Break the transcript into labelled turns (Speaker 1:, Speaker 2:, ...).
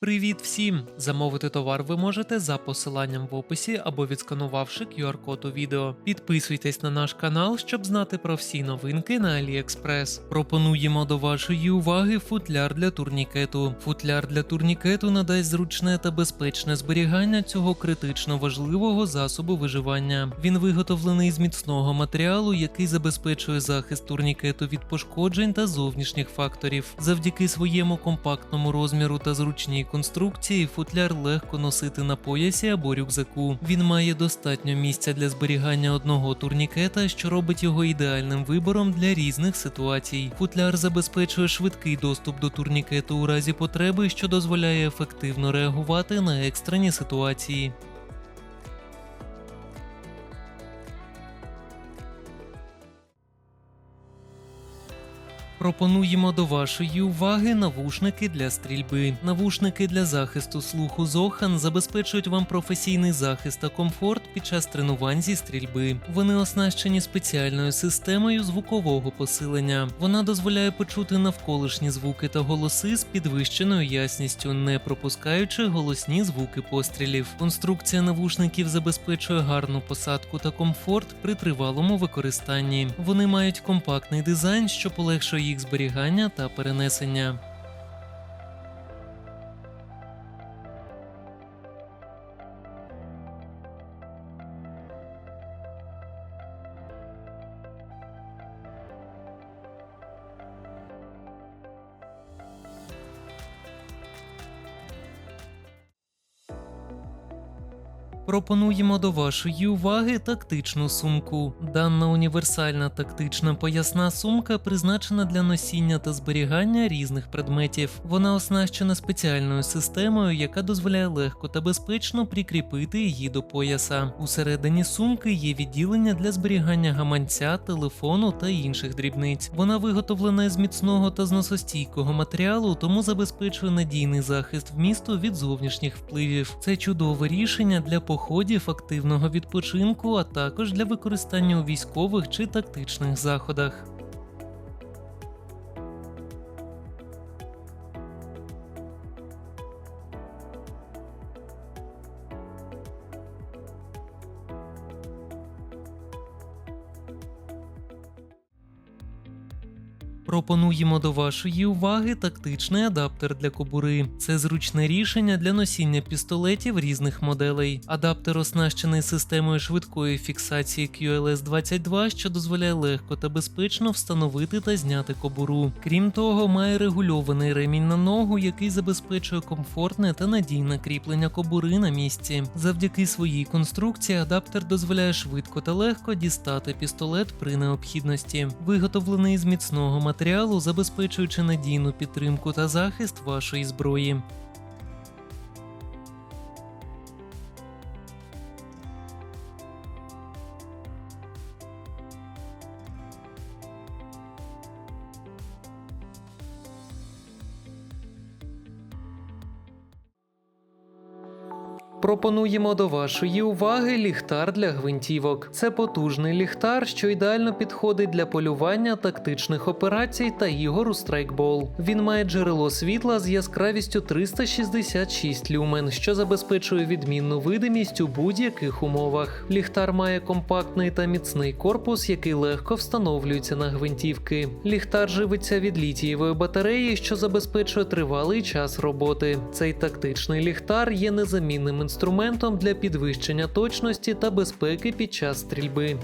Speaker 1: Привіт всім! Замовити товар ви можете за посиланням в описі або відсканувавши QR-код у відео. Підписуйтесь на наш канал, щоб знати про всі новинки на AliExpress. Пропонуємо до вашої уваги футляр для турнікету. Футляр для турнікету надасть зручне та безпечне зберігання цього критично важливого засобу виживання. Він виготовлений з міцного матеріалу, який забезпечує захист турнікету від пошкоджень та зовнішніх факторів. Завдяки своєму компактному розміру та зручній конструкції футляр легко носити на поясі або рюкзаку. Він має достатньо місця для зберігання одного турнікета, що робить його ідеальним вибором для різних ситуацій. Футляр забезпечує швидкий доступ до турнікету у разі потреби, що дозволяє ефективно реагувати на екстрені ситуації. Пропонуємо до вашої уваги навушники для стрільби. Навушники для захисту слуху Zohan забезпечують вам професійний захист та комфорт під час тренувань зі стрільби. Вони оснащені спеціальною системою звукового посилення. Вона дозволяє почути навколишні звуки та голоси з підвищеною ясністю, не пропускаючи голосні звуки пострілів. Конструкція навушників забезпечує гарну посадку та комфорт при тривалому використанні. Вони мають компактний дизайн, що полегшує їх зберігання та перенесення. Пропонуємо до вашої уваги тактичну сумку. Дана універсальна тактична поясна сумка призначена для носіння та зберігання різних предметів. Вона оснащена спеціальною системою, яка дозволяє легко та безпечно прикріпити її до пояса. Усередині сумки є відділення для зберігання гаманця, телефону та інших дрібниць. Вона виготовлена з міцного та зносостійкого матеріалу, тому забезпечує надійний захист вмісту від зовнішніх впливів. Це чудове рішення для походів, активного відпочинку, а також для використання у військових чи тактичних заходах. Пропонуємо до вашої уваги тактичний адаптер для кобури. Це зручне рішення для носіння пістолетів різних моделей. Адаптер оснащений системою швидкої фіксації QLS-22, що дозволяє легко та безпечно встановити та зняти кобуру. Крім того, має регульований ремінь на ногу, який забезпечує комфортне та надійне кріплення кобури на місці. Завдяки своїй конструкції адаптер дозволяє швидко та легко дістати пістолет при необхідності. Виготовлений з міцного матеріалу, забезпечуючи надійну підтримку та захист вашої зброї. Пропонуємо до вашої уваги ліхтар для гвинтівок. Це потужний ліхтар, що ідеально підходить для полювання, тактичних операцій та ігор у страйкбол. Він має джерело світла з яскравістю 366 люмен, що забезпечує відмінну видимість у будь-яких умовах. Ліхтар має компактний та міцний корпус, який легко встановлюється на гвинтівки. Ліхтар живиться від літієвої батареї, що забезпечує тривалий час роботи. Цей тактичний ліхтар є незамінним інструментом для підвищення точності та безпеки під час стрільби.